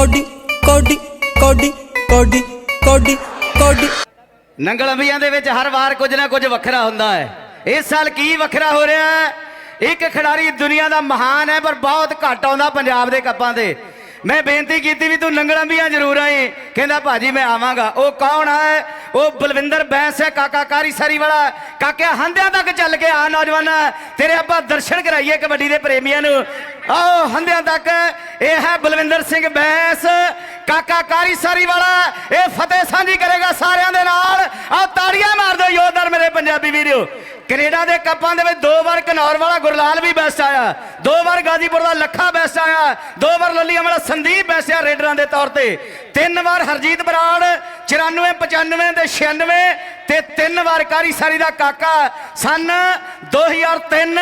Cody ਕੋਡੀ ਕੋਡੀ ਕੋਡੀ ਕੋਡੀ ਕੋਡੀ। ਨੰਗਲ ਅੰਬੀਆਂ ਦੇ ਵਿੱਚ ਹਰ ਵਾਰ ਕੁਝ ਨਾ ਕੁਝ ਵੱਖਰਾ ਹੁੰਦਾ ਹੈ। ਇਸ ਸਾਲ ਕੀ ਵੱਖਰਾ ਹੋ ਰਿਹਾ ਹੈ? ਇੱਕ ਖਿਡਾਰੀ ਦੁਨੀਆ ਦਾ ਮਹਾਨ ਹੈ, ਪਰ ਬਹੁਤ ਘੱਟ ਆਉਂਦਾ ਪੰਜਾਬ ਦੇ ਕੱਪਾਂ ਤੇ। ਮੈਂ ਬੇਨਤੀ ਕੀਤੀ ਵੀ ਤੂੰ ਨੰਗਲ ਅੰਬੀਆਂ ਜ਼ਰੂਰ ਆਈ। ਕਹਿੰਦਾ, ਭਾਜੀ, ਮੈਂ ਆਵਾਂਗਾ। ਉਹ ਕੌਣ ਹੈ? ਉਹ ਬਲਵਿੰਦਰ ਬੈਂਸ ਹੈ, ਕਾਕਾ ਕਾਰੀ ਸਾਰੀ ਵਾਲਾ। ਕਾਕਿਆ ਹੰਦਿਆਂ ਤੱਕ ਚੱਲ ਕੇ ਆ, ਨੌਜਵਾਨ। ਤੇਰੇ ਆਪਾਂ ਦਰਸ਼ਨ ਕਰਾਈਏ ਕਬੱਡੀ ਦੇ ਪ੍ਰੇਮੀਆਂ ਨੂੰ। ਆਓ, ਹੰਦਿਆਂ ਤੱਕ। ਇਹ ਹੈ ਬਲਵਿੰਦਰ ਸਿੰਘ ਬੈਂਸ, ਕਾਕਾ ਕਾਰੀ ਸਾਰੀ ਵਾਲਾ, ਇਹ ਫਤਿਹ ਸਾਂਝੀ ਕਰੇਗਾ ਸਾਰਿਆਂ ਦੇ ਨਾਲ। ਆਓ ਤਾੜੀਆਂ ਮਾਰ ਦਿਓ, ਯੋਧਰ ਮੇਰੇ ਪੰਜਾਬੀ ਵੀਰੋ। ਕੈਨੇਡਾ ਦੇ ਕੱਪਾਂ ਦੇ ਵਿੱਚ ਦੋ ਵਾਰ ਕਨੌਰ ਵਾਲਾ ਗੁਰਲਾਲ ਵੀ ਬੈਸਟ ਆਇਆ। ਦੋ ਵਾਰ ਗਾਜੀਪੁਰ ਦਾ ਲੱਖਾ ਬੈਸਟ ਆਇਆ। ਦੋ ਵਾਰ ਲੱਲੀਆਂ ਵਾਲਾ ਸੰਦੀਪ ਬੈਸਟ ਆ ਰੇਡਰਾਂ ਦੇ ਤੌਰ ਤੇ। ਤਿੰਨ ਵਾਰ ਹਰਜੀਤ ਬਰਾੜ 94 95 ਤੇ 96 ਤੇ ਤਿੰਨ ਵਾਰ ਕਾਰੀ ਸਾਰੀ ਦਾ ਕਾਕਾ ਸਨ 2003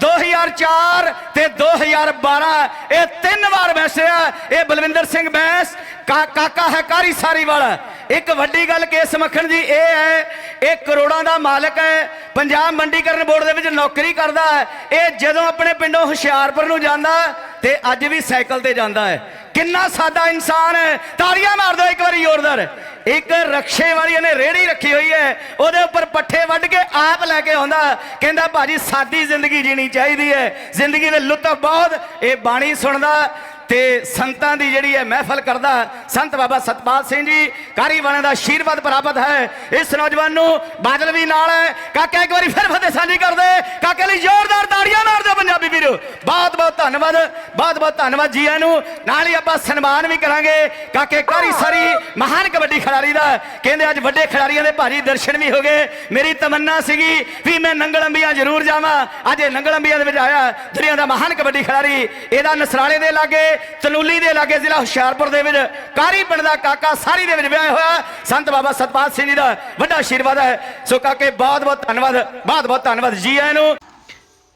2004 ਤੇ 2012 ਇਹ ਤਿੰਨ ਵਾਰ ਬੈਸਟ ਇਹ ਬਲਵਿੰਦਰ ਸਿੰਘ ਬੈਸ ਕਾਕਾ ਹੈ ਕਾਰੀ ਸਾਰੀ ਵਾਲਾ। ਇੱਕ ਵੱਡੀ ਗੱਲ ਕੇਸ ਮੱਖਣ ਜੀ ਇਹ ਹੈ, ਇਹ ਕਰੋੜਾਂ ਦਾ ਮਾਲਕ ਹੈ। ਪੰਜਾਬ ਮੰਡੀਕਰਨ ਬੋਰਡ ਦੇ ਵਿੱਚ ਨੌਕਰੀ ਕਰਦਾ ਹੈ। ਇਹ ਜਦੋਂ ਆਪਣੇ ਪਿੰਡੋਂ ਹੁਸ਼ਿਆਰਪੁਰ ਨੂੰ ਜਾਂਦਾ ਤੇ ਅੱਜ ਵੀ ਸਾਈਕਲ ਤੇ ਜਾਂਦਾ ਹੈ। ਕਿੰਨਾ ਸਾਦਾ ਇਨਸਾਨ ਹੈ। ਤਾੜੀਆਂ ਮਾਰ ਦਿਓ ਇੱਕ ਵਾਰੀ ਜ਼ੋਰਦਾਰ। ਇੱਕ ਰਕਸ਼ੇ ਵਾਲੀ ਇਹਨੇ ਰੇੜੀ ਰੱਖੀ ਹੋਈ ਹੈ। ਉਹਦੇ ਉੱਪਰ ਪੱਠੇ ਵੱਢ ਕੇ ਆਪ ਲੈ ਕੇ ਆਉਂਦਾ। ਕਹਿੰਦਾ, ਭਾਜੀ ਸਾਦੀ ਜ਼ਿੰਦਗੀ ਜੀਣੀ ਚਾਹੀਦੀ ਹੈ। ਜ਼ਿੰਦਗੀ ਦੇ ਲੁਤਫ ਬਹੁਤ ਇਹ ਬਾਣੀ ਸੁਣਦਾ ਤੇ ਸੰਤਾਂ ਦੀ ਜਿਹੜੀ ਹੈ ਮਹਿਫਲ ਕਰਦਾ। ਸੰਤ ਬਾਬਾ ਸਤਪਾਲ ਸਿੰਘ ਜੀ ਕਾਰੀ ਵਾਲਿਆਂ ਦਾ ਆਸ਼ੀਰਵਾਦ ਪ੍ਰਾਪਤ ਹੈ। ਇਸ ਨੌਜਵਾਨ ਨੂੰ ਬਾਦਲ ਵੀ ਨਾਲ ਹੈ। ਕਾਕਾ ਇੱਕ ਵਾਰੀ ਫਿਰ ਫਤਿਹ ਸਾਂਝੀ ਕਰ ਦੇ ਕਾਕੇ ਲਈ ਜ਼ੋਰਦਾਰ ਤਾੜੀਆਂ ਮਾਰ ਪੰਜਾਬੀ ਬਹੁਤ ਬਹੁਤ ਧੰਨਵਾਦ, ਬਹੁਤ ਬਹੁਤ ਧੰਨਵਾਦ ਜੀ ਨੂੰ। ਨਾਲ ਹੀ ਆਪਾਂ ਸਨਮਾਨ ਵੀ ਕਰਾਂਗੇ। ਕਾਕੇ ਕਾਰੀ ਸਾਰੀ ਮਹਾਨ ਕਬੱਡੀ ਖਿਡਾਰੀ ਦਾ। ਕਹਿੰਦੇ ਅੱਜ ਵੱਡੇ ਖਿਡਾਰੀਆਂ ਦੇ ਭਾਰੀ ਦਰਸ਼ਨ ਵੀ ਹੋ ਗਏ। ਮੇਰੀ ਤਮੰਨਾ ਸੀਗੀ ਵੀ ਮੈਂ ਨੰਗਲ ਅੰਬੀਆਂ ਜ਼ਰੂਰ ਜਾਵਾਂ। ਅੱਜ ਇਹ ਨੰਗਲ ਅੰਬੀਆਂ ਦੇ ਵਿੱਚ ਆਇਆ ਦੁਨੀਆ ਦਾ ਮਹਾਨ ਕਬੱਡੀ ਖਿਡਾਰੀ। ਇਹਦਾ ਨਸਰਾਲੇ ਦੇ ਲਾਗੇ, ਤਨੂਲੀ ਦੇ ਲਾਗੇ ਜ਼ਿਲ੍ਹਾ ਹੁਸ਼ਿਆਰਪੁਰ ਦੇ ਵਿੱਚ ਕਾਰੀ ਪਿੰਡ ਦਾ ਕਾਕਾ ਸਾਰੀ ਦੇ ਵਿੱਚ ਵਿਆਹ ਹੋਇਆ। ਸੰਤ ਬਾਬਾ ਸਤਪਾਲ ਸਿੰਘ ਜੀ ਦਾ ਵੱਡਾ ਆਸ਼ੀਰਵਾਦ ਹੈ। ਸੋ ਕਾਕੇ, ਬਹੁਤ ਬਹੁਤ ਧੰਨਵਾਦ, ਬਹੁਤ ਬਹੁਤ ਧੰਨਵਾਦ ਜੀ ਆਇਆਂ ਨੂੰ।